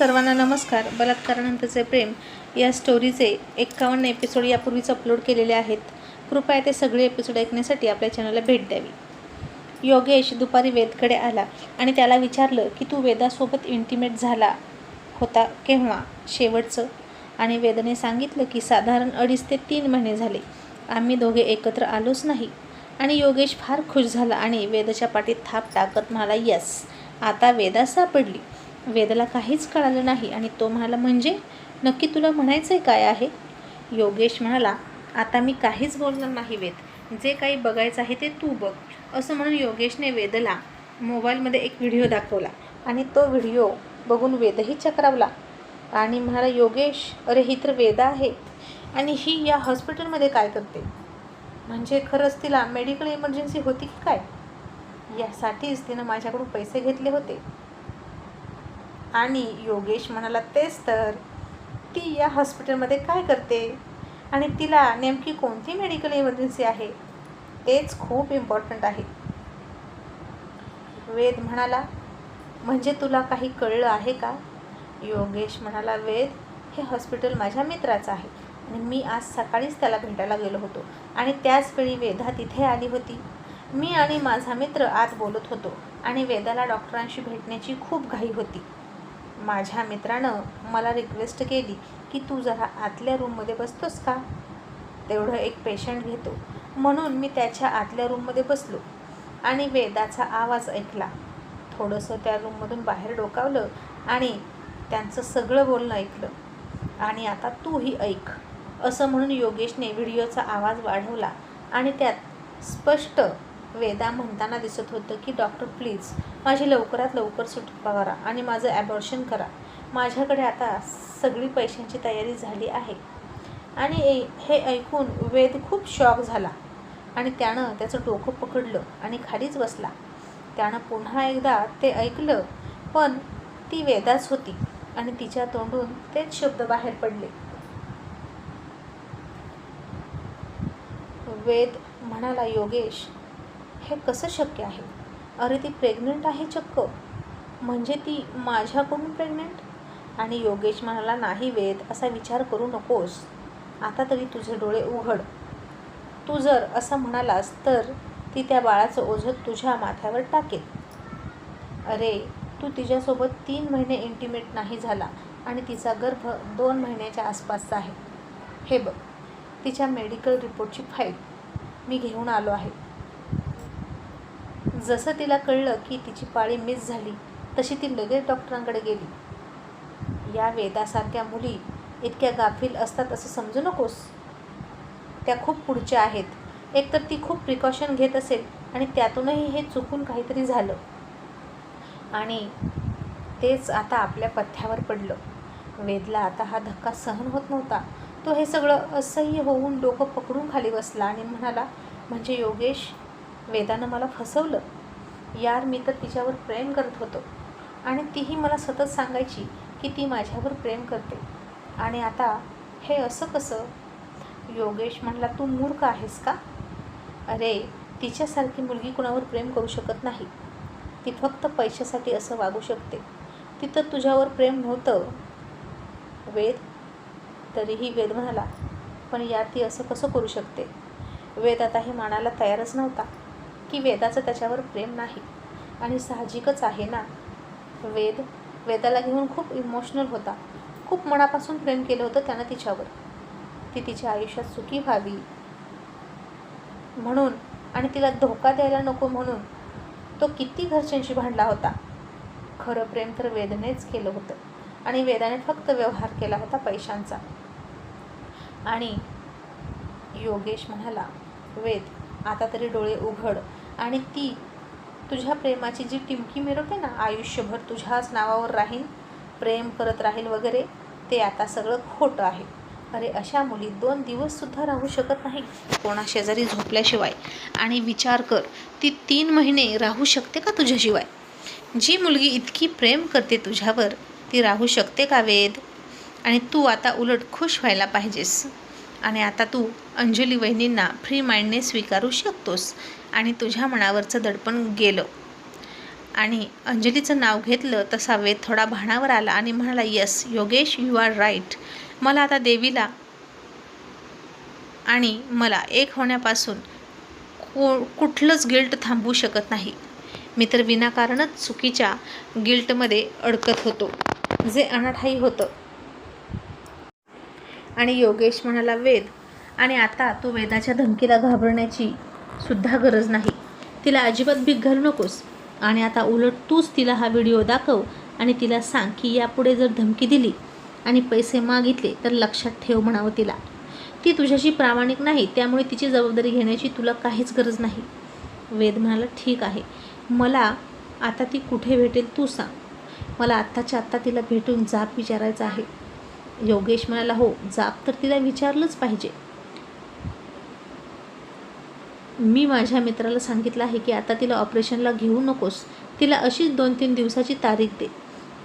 सर्वांना नमस्कार. बलात्कारानंतरचे प्रेम या स्टोरीचे एक्कावन्न एपिसोड यापूर्वीच अपलोड केलेले आहेत. कृपया ते सगळे एपिसोड ऐकण्यासाठी आपल्या चॅनलला भेट द्यावी. योगेश दुपारी वेदकडे आला आणि त्याला विचारलं की तू वेदासोबत इंटिमेट झाला होता केव्हा? शेवटचं. आणि वेदने सांगितलं की साधारण अडीच ते तीन महिने झाले. आम्ही दोघे एकत्र आलोच नाही. आणि योगेश फार खुश झाला आणि वेदाच्या पाठीत थाप टाकत म्हणाला यस आता वेदा सापडली. वेदाला काहीच कळालं नाही आणि तो म्हणाला म्हणजे? नक्की तुला म्हणायचं आहे काय आहे? योगेश म्हणाला आता मी काहीच बोलणार नाही वेद. जे काही बघायचं आहे ते तू बघ. असं म्हणून योगेशने वेदला मोबाईलमध्ये एक व्हिडिओ दाखवला आणि तो व्हिडिओ बघून वेदही चक्रावला. आणि म्हणाला योगेश अरे ही तर वेदा आहे. आणि ही या हॉस्पिटलमध्ये काय करते? म्हणजे खरंच तिला मेडिकल इमर्जन्सी होती की काय? यासाठीच तिनं माझ्याकडून पैसे घेतले होते. आणि योगेश म्हणाला तेच तर. ती या हॉस्पिटलमध्ये काय करते? आणि तिला नेमकी कोणती मेडिकल इमर्जन्सी आहे? तेच खूप इम्पॉर्टंट आहे. वेद म्हणाला म्हणजे तुला काही कळलं आहे का? योगेश म्हणाला वेद हे हॉस्पिटल माझ्या मित्राचं आहे. आणि मी आज सकाळीच त्याला भेटायला गेलो होतो. आणि त्याच वेळी तिथे आली होती. मी आणि माझा मित्र आत बोलत होतो. आणि वेदाला डॉक्टरांशी भेटण्याची खूप घाई होती. माझ्या मित्रानं मला रिक्वेस्ट केली की तू जरा आतल्या रूममध्ये बसतोस का? तेवढं एक पेशंट घेतो. म्हणून मी त्याच्या आतल्या रूममध्ये बसलो आणि वेदाचा आवाज ऐकला. थोडंसं त्या रूममधून बाहेर डोकावलं आणि त्यांचं सगळं बोलणं ऐकलं. आणि आता तूही ऐक असं म्हणून योगेशने व्हिडिओचा आवाज वाढवला आणि त्यात स्पष्ट वेदा म्हणताना दिसत होतं की डॉक्टर प्लीज माझी लवकरात लवकर सुटका करा आणि माझं ॲबॉर्शन करा. माझ्याकडे आता सगळी पैशांची तयारी झाली आहे. आणि ए हे ऐकून वेद खूप शॉक झाला आणि त्यानं त्याचं डोकं पकडलं आणि खालीच बसला. त्यानं पुन्हा एकदा ते ऐकलं पण ती वेदाच होती आणि तिच्या तोंडून तेच शब्द बाहेर पडले. वेद म्हणाला योगेश हे कसं शक्य आहे? अरे ती प्रेग्नंट आहे चक्क. म्हणजे ती माझ्याकडून प्रेग्नंट आणि योगेश म्हणाला नाही वेद असा विचार करू नकोस. आता तरी तुझे डोळे उघड. तू जर असं म्हणालास तर ती त्या बाळाचं ओझं तुझ्या माथ्यावर टाकेल. अरे तू तिच्यासोबत तीन महिने इंटिमेट नाही झाला आणि तिचा गर्भ दोन महिन्याच्या आसपासचा आहे. हे बघ तिच्या मेडिकल रिपोर्टची फाईल मी घेऊन आलो आहे. जसं तिला कळलं की तिची पाळी मिस झाली तशी ती लगेच डॉक्टरांकडे गेली. या वेदासारख्या मुली इतक्या गाफील असतात असं समजू नकोस. त्या खूप पुढच्या आहेत. एकतर ती खूप प्रिकॉशन घेत असेल आणि त्यातूनही हे चुकून काहीतरी झालं. आणि तेच आता आपल्या पथ्यावर पडलं. वेदला आता हा धक्का सहन होत नव्हता. तो हे सगळं असह्य होऊन डोकं पकडून खाली बसला आणि म्हणाला म्हणजे योगेश वेदानं मला फसवलं. यार मी तर तिच्यावर प्रेम करत होतो. आणि तीही मला सतत सांगायची की ती माझ्यावर प्रेम करते. आणि आता हे असं कसं? योगेश म्हणला तू मूर्ख आहेस का? अरे तिच्यासारखी मुलगी कुणावर प्रेम करू शकत नाही. ती फक्त पैशासाठी असं वागू शकते. तिथं तुझ्यावर प्रेम नव्हतं. वेद? तरीही वेद म्हणाला पण यार ती असं कसं करू शकते? वेद आता हे मानायला तयारच नव्हता. की वेदाचं त्याच्यावर प्रेम नाही. आणि साहजिकच आहे ना? वेद वेदाला घेऊन खूप इमोशनल होता. खूप मनापासून प्रेम केलं होतं त्यानं तिच्यावर. ती तिच्या आयुष्यात सुखी व्हावी म्हणून आणि तिला धोका द्यायला नको म्हणून तो किती घरच्यांशी भांडला होता. खरं प्रेम तर वेदनेच केलं होतं. आणि वेदाने फक्त व्यवहार केला होता पैशांचा. आणि योगेश म्हणाला वेद आता तरी डोळे उघड. आणि ती तुझ्या प्रेमाची जी टिमकी मिरवते ना आयुष्यभर तुझ्याच नावावर राहील प्रेम करत राहील वगैरे ते आता सगळं खोटं आहे. अरे अशा मुली दोन दिवससुद्धा राहू शकत नाही कोणा शेजारी झोपल्याशिवाय. आणि विचार कर ती तीन महिने राहू शकते का तुझ्याशिवाय? जी मुलगी इतकी प्रेम करते तुझ्यावर ती राहू शकते का वेद? आणि तू आता उलट खुश व्हायला पाहिजेस. आणि आता तू अंजली वहिनींना फ्री माइंडने स्वीकारू शकतोस. आणि तुझ्या मनावरचं दडपण गेलं. आणि अंजलीचं नाव घेतलं तसा वेद थोडा भाणावर आला आणि म्हणाला yes Yogesh you are right मला आता देवीला आणि मला एक होण्यापासून को कुठलंच गिल्ट थांबवू शकत नाही. मी तर विनाकारणच चुकीच्या गिल्टमध्ये अडकत होतो. जे अनाठाई होतं. आणि योगेश म्हणाला वेद. आणि आता तू वेदाच्या धमकीला घाबरण्याची सुद्धा गरज नाही. तिला अजिबात भीक घालू नकोस. आणि आता उलट तूच तिला हा व्हिडिओ दाखव आणि तिला सांग की यापुढे जर धमकी दिली आणि पैसे मागितले तर लक्षात ठेव म्हणावं तिला. ती तुझ्याशी प्रामाणिक नाही त्यामुळे तिची जबाबदारी घेण्याची तुला काहीच गरज नाही. वेद म्हणाला ठीक आहे. मला आता ती कुठे भेटेल तू सांग. मला आत्ताच्या आत्ता तिला भेटून जाब विचारायचा आहे. योगेश म्हणाला हो जाप तर तिला विचारलंच पाहिजे. मी माझ्या मित्राला सांगितलं आहे की आता तिला ऑपरेशनला घेऊ नकोस. तिला अशीच दोन तीन दिवसाची तारीख दे.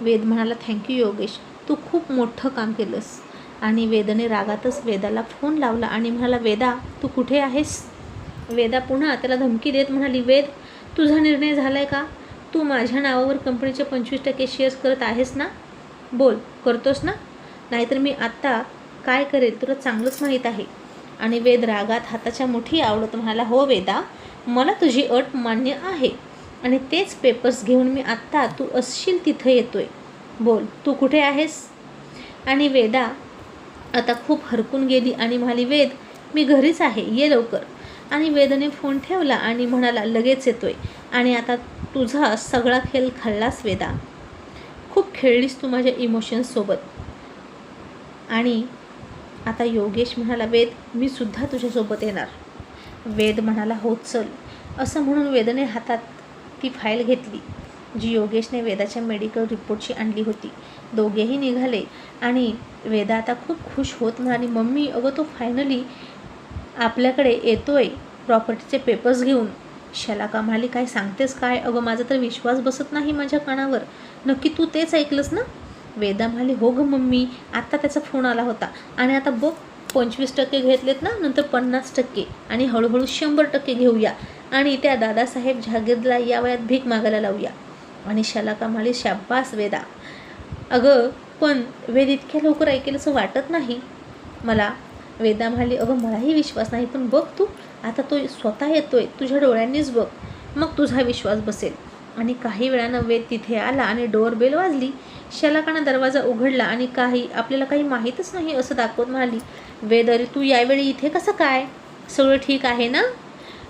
वेद म्हणाला थँक्यू योगेश. तू खूप मोठं काम केलंस. आणि वेदने रागातच वेदाला फोन लावला आणि म्हणाला वेदा तू कुठे आहेस? वेदा पुन्हा त्याला धमकी देत म्हणाली वेद तुझा निर्णय झाला आहे का? तू माझ्या नावावर कंपनीचे पंचवीस टक्के शेअर्स करत आहेस ना? बोल करतोस ना? नाहीतर मी आत्ता काय करेल तुला चांगलंच माहीत आहे. आणि वेद रागात हाताच्या मुठी आवडत म्हणाला हो वेदा मला तुझी अट मान्य आहे. आणि तेच पेपर्स घेऊन मी आत्ता तू असशील तिथं येतोय. बोल तू कुठे आहेस? आणि वेदा आता खूप हरकून गेली आणि म्हणाली वेद मी घरीच आहे ये लवकर. आणि वेदने फोन ठेवला आणि म्हणाला लगेच येतोय. आणि आता तुझा सगळा खेळ खाल्लास वेदा. खूप खेळलीस तू माझ्या इमोशन्ससोबत आणि आता योगेश म्हणाला वेद मी सुद्धा तुझ्यासोबत येणार. वेद म्हणाला हो चल. असं म्हणून वेदने हातात ती फाईल घेतली जी योगेशने वेदाच्या मेडिकल रिपोर्टची आणली होती. दोघेही निघाले आणि वेदा आता खूप खुश होत म्हणाली मम्मी अगं तो फायनली आपल्याकडे येतोय प्रॉपर्टीचे पेपर्स घेऊन. शलाका म्हणाली काय सांगतेस काय? अगं माझा तर विश्वास बसत नाही माझ्या कानावर. नक्की तू तेच ऐकलंस ना? वेदा म्हणाली हो गं मम्मी आत्ता त्याचा फोन आला होता. आणि आता बघ पंचवीस टक्के घेतलेत ना नंतर पन्नास टक्के. आणि हळूहळू शंभर टक्के घेऊया. आणि त्या दादासाहेब जहागीरला या वयात भीक मागायला लावूया. आणि शलाका म्हणाली शाब्बास वेदा. अगं पण वेद इतक्या लवकर ऐकेल असं वाटत नाही. मला वेदा म्हणाली अगं मलाही विश्वास नाही पण बघ तू आता तो स्वतः येतोय तुझ्या डोळ्यांनीच बघ. मग तुझा विश्वास बसेल. आणि काही वेळानं वेद तिथे आला आणि डोअर बेल वाजली. शलाकानं दरवाजा उघडला आणि काही आपल्याला काही माहीतच नाही असं दाखवत म्हणाली वेद अरे तू यावेळी इथे कसं काय? सगळं ठीक आहे ना?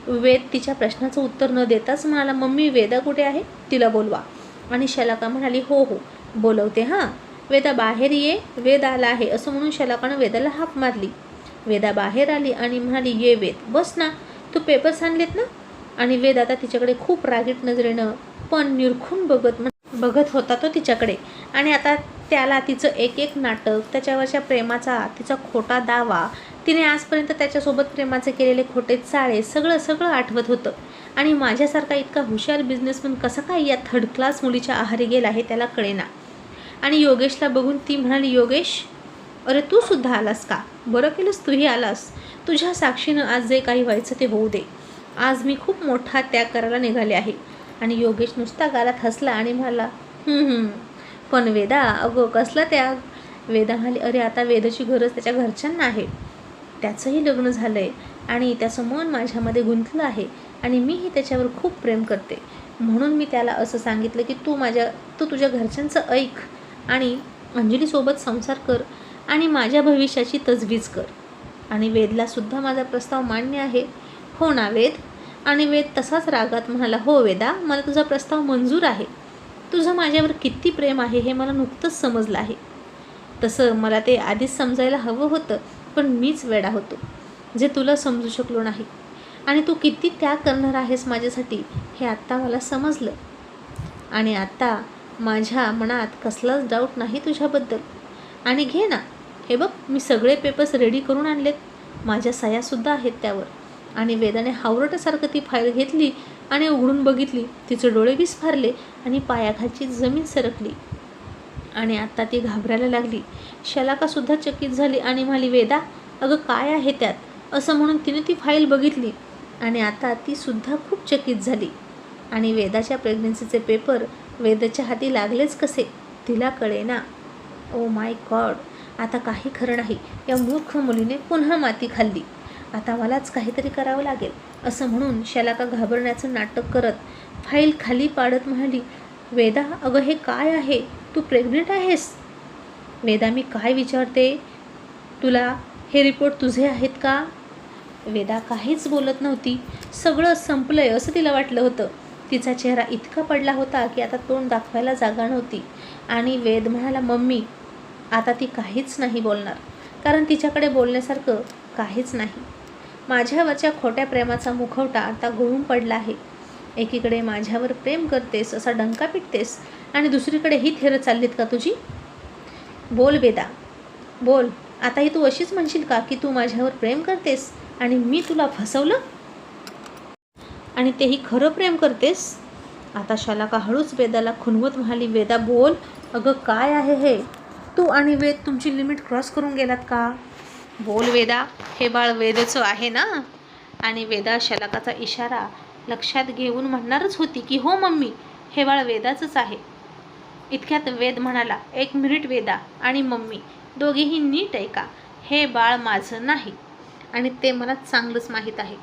वेद तिच्या प्रश्नाचं उत्तर न देताच म्हणाला मम्मी वेदा कुठे आहे? तिला बोलवा. आणि शलाका म्हणाली हो हो बोलवते हां. वेदा बाहेर ये वेद आला आहे असं म्हणून शलाकानं वेदाला हाक मारली. वेदा बाहेर आली आणि म्हणाली ये वेद बस ना तू पेपर्स आणलेत ना? आणि वेद आता तिच्याकडे खूप रागीट नजरेनं पण निरखून बघत बघत होता तो तिच्याकडे. आणि आता त्याला तिचं एक एक नाटक त्याच्यावरच्या प्रेमाचा तिचा खोटा दावा तिने आजपर्यंत त्याच्यासोबत प्रेमाचे केलेले खोटे चाळे सगळं सगळं आठवत होतं. आणि माझ्यासारखा इतका हुशार बिझनेसमन कसा काय या थर्ड क्लास मुलीच्या आहारी गेला आहे त्याला कळेना. आणि योगेशला बघून ती म्हणाली योगेश अरे तू सुद्धा आलास का? बरं केलंस तूही आलास. तुझ्या साक्षीनं आज जे काही व्हायचं ते होऊ दे. आज मी खूप मोठा त्याग करायला निघाले आहे. आणि योगेश नुसता गालात हसला आणि म्हणाला पण वेदा अगं कसला त्या वेदा म्हणाली अरे आता वेदाची गरज त्याच्या घरच्यांना आहे. त्याचंही लग्न झालं आहे आणि त्याचं मन माझ्यामध्ये गुंतलं आहे आणि मीही त्याच्यावर खूप प्रेम करते. म्हणून मी त्याला असं सांगितलं की तू माझ्या तू तुझ्या घरच्यांचं ऐक आणि अंजलीसोबत संसार कर आणि माझ्या भविष्याची तजवीज कर. आणि वेदलासुद्धा माझा प्रस्ताव मान्य आहे. हो ना वेद? आणि वेद तसाच रागात म्हणाला हो वेदा मला तुझा प्रस्ताव मंजूर आहे. तुझं माझ्यावर किती प्रेम आहे हे मला नुकतंच समजलं आहे. तसं मला ते आधीच समजायला हवं होतं पण मीच वेडा होतो जे तुला समजू शकलो नाही. आणि तू किती त्याग करणार आहेस माझ्यासाठी हे आत्ता मला समजलं. आणि आत्ता माझ्या मनात कसलाच डाऊट नाही तुझ्याबद्दल. आणि घे ना हे बघ मी सगळे पेपर्स रेडी करून आणलेत. माझ्या सह्यासुद्धा आहेत त्यावर. आणि वेदाने हावरटासारखं ती फाईल घेतली आणि उघडून बघितली. तिचे डोळे विस्फारले आणि पायाखालची जमीन सरकली. आणि आत्ता ती घाबरायला लागली. शलाकासुद्धा चकित झाली आणि म्हणाली वेदा अगं काय आहे त्यात? असं म्हणून तिने ती फाईल बघितली. आणि आता तीसुद्धा खूप चकित झाली. आणि वेदाच्या प्रेग्नन्सीचे पेपर वेदाच्या हाती लागलेच कसे? तिला कळेना. ओ माय गॉड आता काही खरं नाही. या मूर्ख मुलीने पुन्हा माती खाल्ली. आता मलाच काहीतरी करावं लागेल. असं म्हणून शलाका घाबरण्याचं नाटक करत फाईल खाली पाडत म्हणाली वेदा अगं हे काय आहे? तू प्रेग्नेंट आहेस? वेदा मी काय विचारते? तुला हे रिपोर्ट तुझे आहेत का? वेदा काहीच बोलत नव्हती. सगळं संपलंय असं तिला वाटलं होतं. तिचा चेहरा इतका पडला होता की आता तोंड दाखवायला जागा नव्हती. आणि वेद म्हणाला मम्मी आता ती काहीच नाही बोलणार. कारण तिच्याकडे बोलण्यासारखं काहीच नाही. माझ्यावरच्या खोट्या प्रेमाचा मुखवटा आता गळून पडला आहे. एकीकडे माझ्यावर प्रेम करतेस असा डंका पिटतेस आणि दुसरीकडे ही थेरं चाललीत का तुझी? बोल वेदा बोल. आताही तू अशीच म्हणशील का की तू माझ्यावर प्रेम करतेस आणि मी तुला फसवलं? आणि तेही खरं प्रेम करतेस? आता शालाका हळूच वेदाला खुनवत म्हणाली वेदा बोल. अगं काय आहे हे? तू आणि वेद तुमची लिमिट क्रॉस करून गेलात का? बोल वेदा हे बाळ वेदाचं आहे ना? आणि वेदा शलाकाचा इशारा लक्षात घेऊन म्हणणारच होती की हो मम्मी हे बाळ वेदाचंच आहे. इतक्यात वेद म्हणाला एक मिनिट वेदा आणि मम्मी दोघेही नीट ऐका हे बाळ माझं नाही. आणि ते मला चांगलंच माहीत आहे.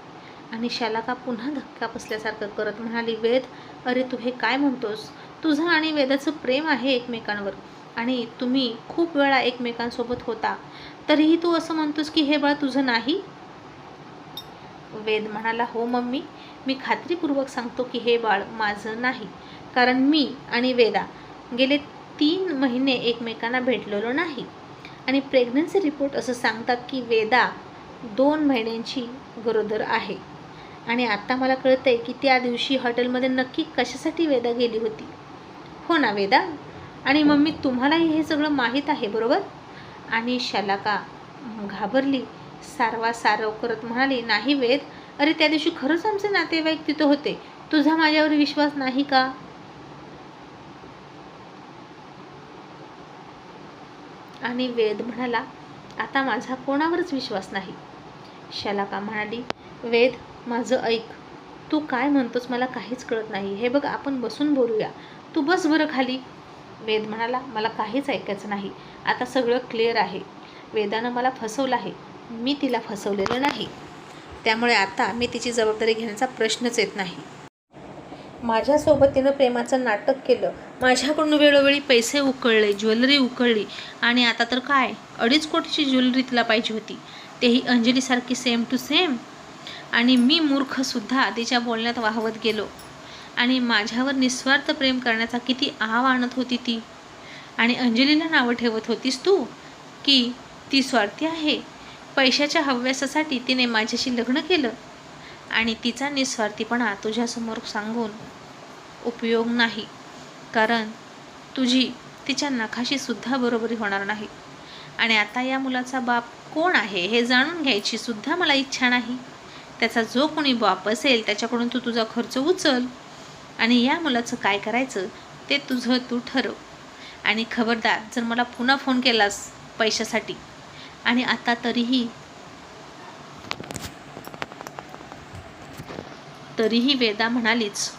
आणि शालाका पुन्हा धक्का बसल्यासारखं करत म्हणाली वेद अरे तू हे काय म्हणतोस? तुझं आणि वेदाचं प्रेम आहे एकमेकांवर. आणि तुम्ही खूप वेळा एकमेकांसोबत होता. तरीही तू असं म्हणतोस की हे बाळ तुझं नाही? वेद म्हणाला हो मम्मी. मी खात्रीपूर्वक सांगतो की हे बाळ माझं नाही. कारण मी आणि वेदा गेले तीन महिने एकमेकांना भेटलेलो नाही. आणि प्रेग्नन्सी रिपोर्ट असं सांगतात की वेदा दोन महिन्यांची गरोदर आहे. आणि आत्ता मला कळतं आहे की त्या दिवशी हॉटेलमध्ये नक्की कशासाठी वेदा गेली होती. हो ना वेदा? आणि मम्मी तुम्हालाही हे सगळं माहीत आहे बरोबर? आणि शलाका घाबरली. सारवा सारव करत म्हणाली नाही वेद अरे त्या दिवशी खरंच आमचे नातेवाईक तिथं होते. तुझा माझ्यावर विश्वास नाही का? आणि वेद म्हणाला आता माझा कोणावरच विश्वास नाही. शलाका म्हणाली वेद माझं ऐक. तू काय म्हणतोस मला काहीच कळत नाही. हे बघ आपण बसून बोलूया. तू बस बरं खाली. वेद म्हणाला मला काहीच ऐकायचं नाही. आता सगळं क्लिअर आहे. वेदानं मला फसवलं आहे. मी तिला फसवलेलं नाही. त्यामुळे आता मी तिची जबाबदारी घेण्याचा प्रश्नच येत नाही. माझ्यासोबत तिनं प्रेमाचं नाटक केलं. माझ्याकडून वेळोवेळी पैसे उकळले ज्वेलरी उकळली. आणि आता तर काय? अडीच कोटीची ज्वेलरी तिला पाहिजे होती. तेही अंजलीसारखी सेम टू सेम आणि मी मूर्खसुद्धा तिच्या बोलण्यात वाहवत गेलो. आणि माझ्यावर निस्वार्थ प्रेम करण्याचा किती आव आणत होती ती? आणि अंजलीला नावं ठेवत होतीस तू? की ती स्वार्थी आहे. पैशाच्या हव्यासासाठी तिने माझ्याशी लग्न केलं. आणि तिचा निस्वार्थीपणा तुझ्यासमोर सांगून उपयोग नाही. कारण तुझी तिच्या नखाशी सुद्धा बरोबरी होणार नाही. आणि आता या मुलाचा बाप कोण आहे हे जाणून घ्यायची सुद्धा मला इच्छा नाही. त्याचा जो कोणी बाप असेल त्याच्याकडून तू तुझा खर्च उचल. आणि या मुलाचं काय करायचं ते तुझं तू ठरव. आणि खबरदार जर मला पुन्हा फोन केलास पैशासाठी आणि आता तरीही तरीही वेदा म्हणालीच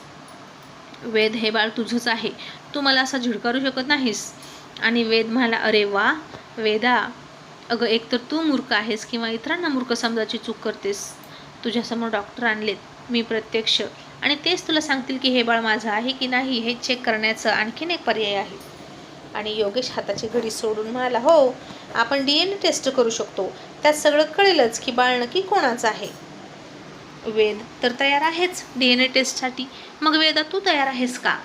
वेद हे बाळ तुझंच आहे. तू मला असं झिडकारू शकत नाहीस. आणि वेद म्हणाला अरे वा वेदा अगं एकतर तू मूर्ख आहेस किंवा इतरांना मूर्ख समजायची चूक करतेस. तुझ्यासमोर डॉक्टर आणलेत मी प्रत्यक्ष. आणि तेच तुला सांगतील की हे बाळ माझं आहे की नाही हे चेक करण्याचं आणखीन एक पर्याय आहे. आणि योगेश हाताची घडी सोडून म्हणाला हो आपण डी एन ए टेस्ट करू शकतो. त्यात सगळं कळेलच की बाळ नक्की कोणाचं आहे. वेद तर तयार आहेच डी एन ए टेस्टसाठी मग वेदा तू तयार आहेस का?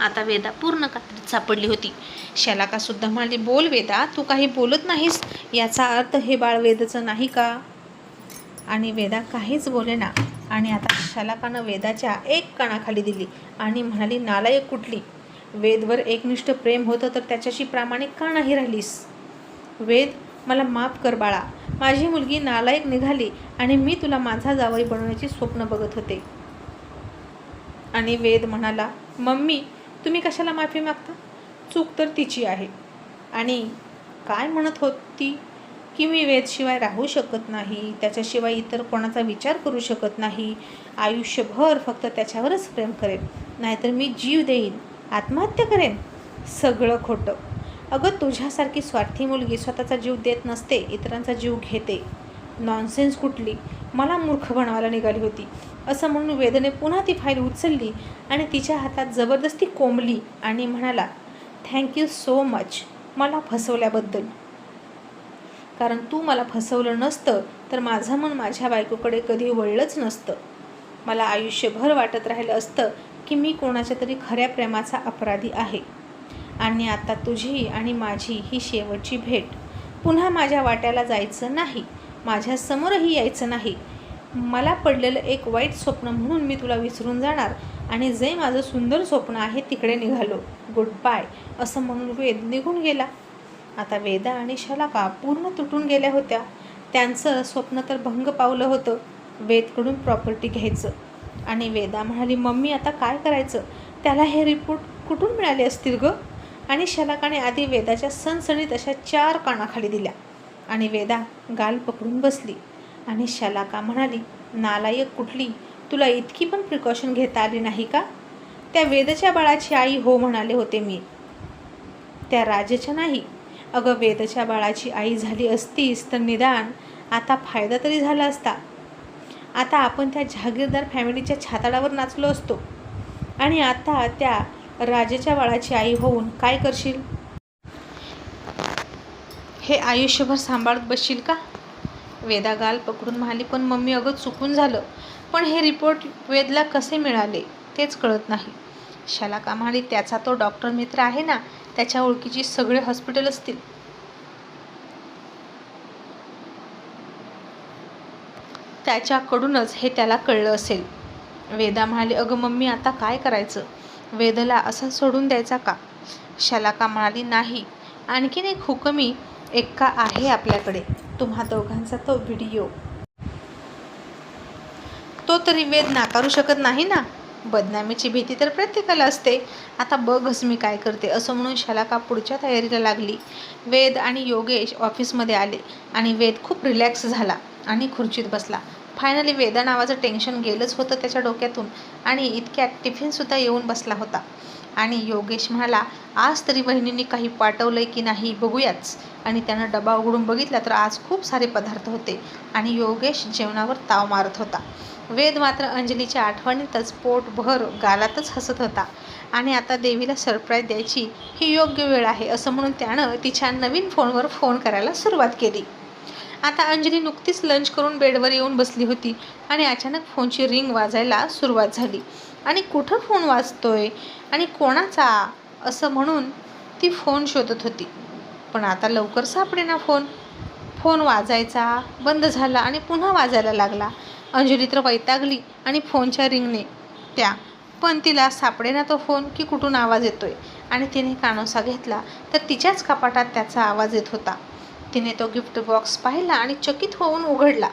आता वेदा पूर्ण कात्रीत सापडली होती. शलाकासुद्धा म्हणाली बोल वेदा तू काही बोलत नाहीस? याचा अर्थ हे बाळ वेदाचं नाही का? आणि वेदा काहीच बोले ना. आणि आता शलाकानं वेदाच्या एक कानाखाली दिली आणि म्हणाली नालायक कुठली? वेदवर एकनिष्ठ प्रेम होतं तर त्याच्याशी प्रामाणिक का नाही राहिलीस? वेद मला माफ कर बाळा. माझी मुलगी नालायक निघाली आणि मी तुला माझा जावई बनवण्याची स्वप्न बघत होते. आणि वेद म्हणाला मम्मी तुम्ही कशाला माफी मागता? चूक तर तिची आहे. आणि काय म्हणत होती की मी वेदशिवाय राहू शकत नाही त्याच्याशिवाय इतर कोणाचा विचार करू शकत नाही. आयुष्यभर फक्त त्याच्यावरच प्रेम करेन नाहीतर मी जीव देईन. आत्महत्या करेन? सगळं खोटं. अगं तुझ्यासारखी स्वार्थी मुलगी स्वतःचा जीव देत नसते इतरांचा जीव घेते. नॉनसेन्स कुठली? मला मूर्ख बनवायला निघाली होती. असं म्हणून वेदने पुन्हा ती फाईल उचलली आणि तिच्या हातात जबरदस्ती कोंबली आणि म्हणाला थँक्यू सो मच मला फसवल्याबद्दल. कारण तू मला फसवलं नसतं तर माझं मन माझ्या बायकोकडे कधी वळलंच नसतं. मला आयुष्यभर वाटत राहिलं असतं की मी कोणाच्या तरी खऱ्या प्रेमाचा अपराधी आहे. आणि आता तुझी आणि माझी ही शेवटची भेट. पुन्हा माझ्या वाट्याला जायचं नाही. माझ्यासमोरही यायचं नाही. मला पडलेलं एक वाईट स्वप्न म्हणून मी तुला विसरून जाणार आणि जे माझं सुंदर स्वप्न आहे तिकडे निघालो. गुड बाय असं म्हणून वेद निघून गेला. आता वेदा आणि शलाका पूर्ण तुटून गेल्या होत्या. त्यांचं स्वप्न तर भंग पावलं होतं. वेदकडून प्रॉपर्टी घ्यायचं. आणि वेदा म्हणाली मम्मी आता काय करायचं? त्याला हे रिपोर्ट कुठून मिळाले असतील गं? आणि शलाकाने आधी वेदाच्या सणसणीत अशा चार कानाखाली दिल्या. आणि वेदा गाल पकडून बसली. आणि शलाका म्हणाली नालायक कुठली? तुला इतकी पण प्रिकॉशन घेता आली नाही का? त्या वेदच्या बाळाची आई हो म्हणाले होते मी. त्या राजेच्या नाही. अगं वेदच्या बाळाची आई झाली असतीस तर निदान आता फायदा तरी झाला असता. आता आपण त्या जहागीरदार फॅमिलीच्या छाताडावर नाचलो असतो. आणि आता त्या राजाच्या बाळाची आई होऊन काय करशील? हे आयुष्यभर सांभाळत बसशील का? वेदा गाल पकडून म्हणाली पण मम्मी अगं चुकून झालं. पण हे रिपोर्ट वेदला कसे मिळाले तेच कळत नाही. शाला का म्हणाली त्याचा तो डॉक्टर मित्र आहे ना त्याच्या ओळखीची सगळे हॉस्पिटल असतील. त्याच्याकडूनच हे त्याला कळलं असेल. वेदा म्हणाली अगं मम्मी आता काय करायचं? वेदला असं सोडून द्यायचा का? शलाका म्हणाली नाही. आणखीन एक हुकमी एक्का आहे आपल्याकडे. तुम्हा दोघांचा तो व्हिडिओ. तो तरी वेद नाकारू शकत नाही ना? बदनामीची भीती तर प्रत्येकाला असते. आता बघच मी काय करते असं म्हणून शलाका पुढच्या तयारीला लागली. वेद आणि योगेश ऑफिसमध्ये आले आणि वेद खूप रिलॅक्स झाला आणि खुर्चीत बसला. फायनली वेदा नावाचं टेन्शन गेलंच होतं त्याच्या डोक्यातून. आणि इतक्यात टिफिनसुद्धा येऊन बसला होता. आणि योगेश म्हणाला आज तरी बहिणींनी काही पाठवलंय की नाही बघूयाच. आणि त्यानं डबा उघडून बघितला तर आज खूप सारे पदार्थ होते. आणि योगेश जेवणावर ताव मारत होता. वेद मात्र अंजलीच्या आठवणीतच पोटभर गालातच हसत होता. आणि आता देवीला सरप्राईज द्यायची ही योग्य वेळ आहे असं म्हणून त्यानं तिच्या नवीन फोनवर फोन करायला सुरुवात केली. आता अंजली नुकतीच लंच करून बेडवर येऊन बसली होती आणि अचानक फोनची रिंग वाजायला सुरुवात झाली. आणि कुठं फोन वाजतोय? आणि कोणाचा? असं म्हणून ती फोन शोधत होती. पण आता लवकर सापडेना फोन फोन वाजायचा बंद झाला आणि पुन्हा वाजायला लागला. अंजली तर वैतागली आणि फोनच्या रिंगने त्या पण तिला सापडेना तो फोन की कुठून आवाज येतोय? आणि तिने कानोसा घेतला तर तिच्याच कपाटात त्याचा आवाज येत होता. तिने तो गिफ्ट बॉक्स पाहिला आणि चकित होऊन उघडला.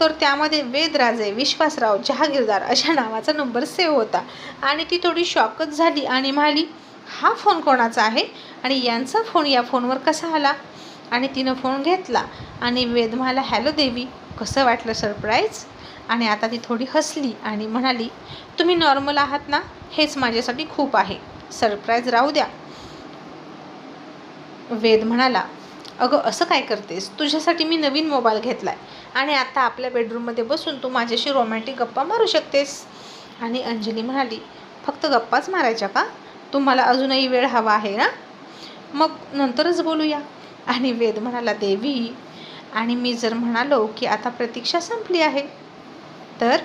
तर त्यामध्ये वेदराजे विश्वासराव जहागीरदार अशा नावाचा नंबर सेव्ह होता. आणि ती थोडी शॉकच झाली आणि म्हणाली हा फोन कोणाचा आहे? आणि यांचा फोन या फोनवर कसा आला? आणि तिनं फोन घेतला आणि वेद म्हणाला हॅलो देवी कसं वाटलं सरप्राईज? आणि आता ती थोडी हसली आणि म्हणाली तुम्ही नॉर्मल आहात ना? हेच माझ्यासाठी खूप आहे. सरप्राईज राहू द्या. वेद म्हणाला अगं असं काय करतेस? तुझ्यासाठी मी नवीन मोबाईल घेतला आहे आणि आता आपल्या बेडरूममध्ये बसून तू माझ्याशी रोमॅन्टिक गप्पा मारू शकतेस. आणि अंजली म्हणाली फक्त गप्पाच मारायच्या का? तुम्हाला अजूनही वेळ हवा आहे ना? मग नंतरच बोलूया. आणि वेद म्हणाला देवी आणि मी जर म्हणालो की आता प्रतीक्षा संपली आहे तर?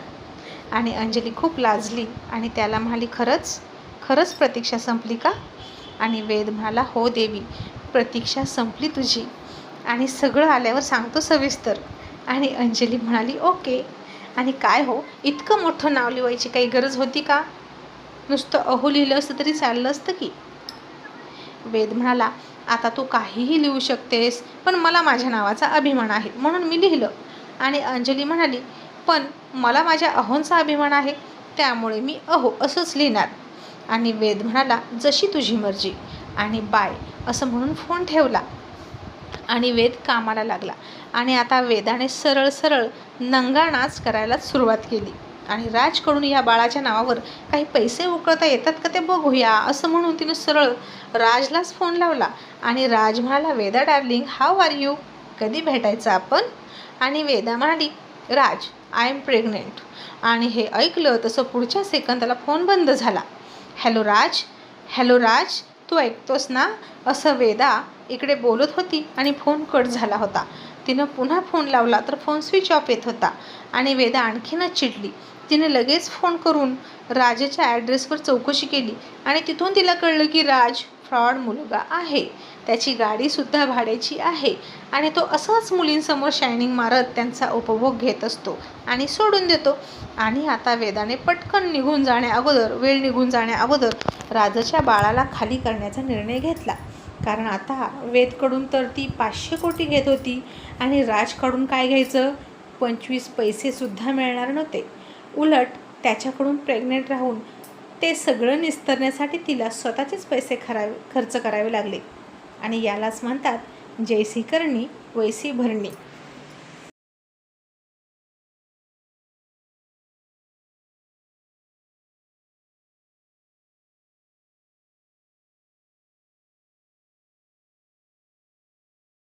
आणि अंजली खूप लाजली आणि त्याला म्हणाली खरंच? खरंच प्रतीक्षा संपली का? आणि वेद म्हणाला हो देवी प्रतीक्षा संपली तुझी? आणि सगळं आल्यावर सांगतो सविस्तर. आणि अंजली म्हणाली ओके. आणि काय हो? इतकं मोठं नाव लिवायची काही गरज होती का? नुसतं अहो लिहिलं असतं तरी चाललं असतं की? वेद म्हणाला आता तू काहीही लिहू शकतेस पण मला माझ्या नावाचा अभिमान आहे म्हणून मी लिहिलं. आणि अंजली म्हणाली पण मला माझ्या अहोंचा अभिमान आहे त्यामुळे मी अहो असंच लिहिणार. आणि वेद म्हणाला जशी तुझी मर्जी. आणि बाय असं म्हणून फोन ठेवला. आणि वेद कामाला लागला. आणि आता वेदाने सरळ सरळ नंगा नाच करायला सुरुवात केली. आणि राजकडून या बाळाच्या नावावर काही पैसे उकळता येतात का ते बघूया असं म्हणून तिनं सरळ राजलाच फोन लावला. आणि राज म्हणाला Veda darling how are you? कधी भेटायचं आपण? आणि वेदा म्हणाली राज आय एम प्रेग्नेंट. आणि हे ऐकलं तसं पुढच्या सेकंदाला फोन बंद झाला. हॅलो राज हॅलो राज तू ऐकतोस ना? असं वेदा इकडे बोलत होती आणि फोन कट झाला होता. तिनं पुन्हा फोन लावला तर फोन स्विच ऑफ येत होता आणि वेदा आणखीनच चिडली. तिने लगेच फोन करून राजाच्या ॲड्रेसवर चौकशी केली आणि तिथून तिला कळलं की राज फ्रॉड मुलगा आहे. त्याची गाडीसुद्धा भाड्याची आहे. आणि तो असंच मुलींसमोर शायनिंग मारत त्यांचा उपभोग घेत असतो आणि सोडून देतो. आणि आता वेदाने पटकन निघून जाण्या अगोदर वेळ निघून जाण्या अगोदर राजाच्या बाळाला खाली करण्याचा निर्णय घेतला. कारण आता वेदकडून तर ती पाचशे कोटी घेत होती आणि राजकडून काय घ्यायचं? पंचवीस पैसेसुद्धा मिळणार नव्हते. उलट त्याच्याकडून प्रेग्नेंट राहून ते सगळं निस्तरण्यासाठी तिला स्वतःचेच पैसे खरावे खर्च करावे लागले. आणि यालाच म्हणतात जैसी करणी वैसी भरणी.